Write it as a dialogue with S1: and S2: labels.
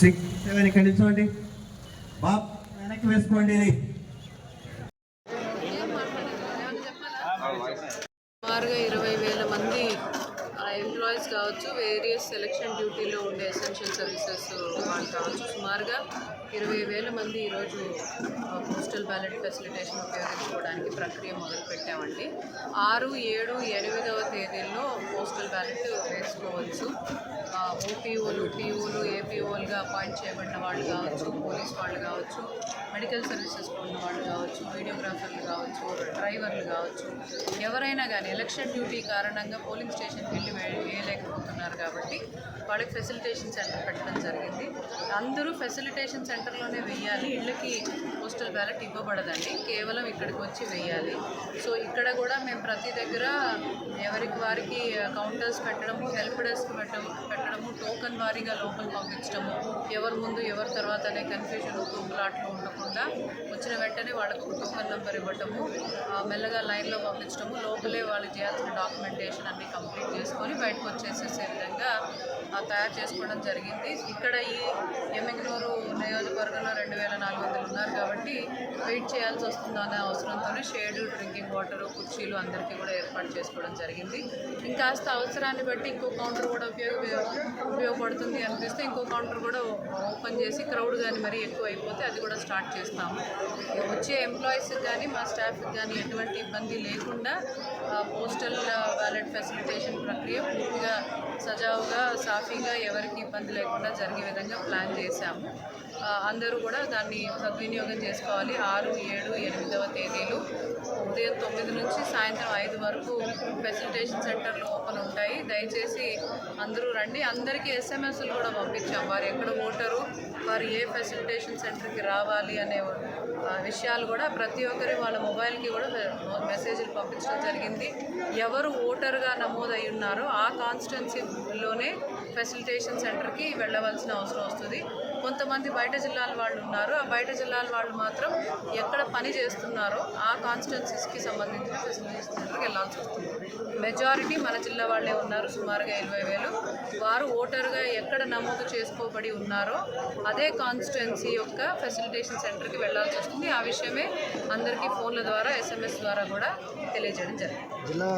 S1: Six seven ఇక్కడ నిల్చోండి. Bob వెనక్కి వేసుకోండి. ఇది
S2: సుమారుగా ఇరవై వేల మంది ఎంప్లాయీస్ కావచ్చు వేరియస్ సెలక్షన్ డ్యూటీలో ఉండే ఎసెన్షియల్ సర్వీసెస్ వాళ్ళు కావచ్చు. సుమారుగా ఇరవై వేల మంది ఈరోజు పోస్టల్ బ్యాలెట్ ఫెసిలిటేషన్ ఉపయోగించుకోవడానికి ప్రక్రియ మొదలుపెట్టామండి. ఆరు ఏడు ఎనిమిదవ తేదీల్లో పోస్టల్ బ్యాలెట్ చేసుకోవచ్చు ఓపీఓలు పీఓలు ఏపీఓలుగా అపాయింట్ చేయబడిన వాళ్ళు కావచ్చు పోలీస్ వాళ్ళు కావచ్చు మెడికల్ సర్వీసెస్లో ఉన్న వాళ్ళు కావచ్చు వీడియోగ్రాఫర్లు కావచ్చు డ్రైవర్లు కావచ్చు ఎవరైనా కానీ ఎలక్షన్ డ్యూటీ కారణంగా పోలింగ్ స్టేషన్కి వెళ్ళి వేయలేకపోతున్నారు కాబట్టి వాళ్ళకి ఫెసిలిటేషన్ సెంటర్ పెట్టడం జరిగింది. అందరూ ఫెసిలిటేషన్ సెంటర్లోనే వెయ్యాలి. ఇళ్ళకి పోస్టల్ బ్యాలెట్ ఇవ్వబడదండి. కేవలం ఇక్కడికి వచ్చి వెయ్యాలి. సో ఇక్కడ కూడా మేము ప్రతి దగ్గర ఎవరికి వారికి కౌంటర్స్ పెట్టడము హెల్ప్ డెస్క్ పెట్టడం పెట్టడము టోకన్ వారీగా లోపల పంపించడము ఎవరి ముందు ఎవరి తర్వాత అనే కన్ఫ్యూజన్ తూపులాట్లు ఉండకుండా వచ్చిన వెంటనే వాళ్ళకు ఒక టోకన్ నెంబర్ ఇవ్వటము మెల్లగా లైన్లో పంపించడము లోపలే వాళ్ళు చేయాల్సిన డాక్యుమెంటేషన్ అన్ని కంప్లీట్ చేసుకొని బయటకు వచ్చేసేసే విధంగా తయారు చేసుకోవడం జరిగింది. ఇక్కడ ఈ ఎమ్మిగనూరు నియోజకవర్గంలో రెండు వేల నాలుగు వందలు ఉన్నారు కాబట్టి వెయిట్ చేయాల్సి వస్తుందో అనే అవసరంతోనే షేడ్ డ్రింకింగ్ వాటర్ కుర్చీలు అందరికీ కూడా ఏర్పాటు చేసుకోవడం జరిగింది. ఇంకాస్త అవసరాన్ని బట్టి ఇంకో కౌంటర్ కూడా ఉపయోగ ఉపయోగపడుతుంది అనిపిస్తే ఇంకో కౌంటర్ కూడా ఓపెన్ చేసి క్రౌడ్ కానీ మరీ ఎక్కువ అయిపోతే అది కూడా స్టార్ట్ చేస్తాము. వచ్చే ఎంప్లాయీస్కి కానీ మా స్టాఫ్కి కానీ ఎటువంటి ఇబ్బంది లేకుండా పోస్టల్ బ్యాలెట్ ఫెసిలిటేషన్ ప్రక్రియ పూర్తిగా సజావుగా సాఫీగా ఎవరికి ఇబ్బంది లేకుండా జరిగే విధంగా ప్లాన్ చేశాము. అందరూ కూడా దాన్ని సద్వినియోగం చేసుకోవాలి. ఆరు ఏడు ఎనిమిదవ తేదీలు ఉదయం తొమ్మిది నుంచి సాయంత్రం ఐదు వరకు ఫెసిలిటేషన్ సెంటర్లు ఓపెన్ ఉంటాయి. దయచేసి అందరూ రండి. అందరికీ ఎస్ఎంఎస్లు కూడా పంపించాం. వారు ఎక్కడ ఓటరు వారు ఏ ఫెసిలిటేషన్ సెంటర్కి రావాలి అనే విషయాలు కూడా ప్రతి ఒక్కరి వాళ్ళ మొబైల్కి కూడా మెసేజ్లు పంపించడం జరిగింది. ఎవరు ఓటర్గా నమోదై ఉన్నారో ఆ కాన్స్టిట్యున్సీలోనే ఫెసిలిటేషన్ సెంటర్కి వెళ్ళవలసిన అవసరం వస్తుంది. కొంతమంది బయట జిల్లాల వాళ్ళు ఉన్నారు. ఆ బయట జిల్లాల వాళ్ళు మాత్రం ఎక్కడ పని చేస్తున్నారో ఆ కాన్స్టిట్యున్సీస్కి సంబంధించిన ఫెసిలిటేషన్ సెంటర్కి వెళ్ళాల్సి వస్తుంది. మెజారిటీ మన జిల్లా వాళ్ళే ఉన్నారు. సుమారుగా ఇరవై వేలు. వారు ఓటర్గా ఎక్కడ నమోదు చేసుకోబడి ఉన్నారో అదే కాన్స్టిట్యున్సీ యొక్క ఫెసిలిటేషన్ సెంటర్కి వెళ్ళాల్సి వస్తుంది. ఆ విషయమే అందరికీ ఫోన్ల ద్వారా ఎస్ఎంఎస్ ద్వారా కూడా తెలియజేయడం జరిగింది.
S3: జిల్లా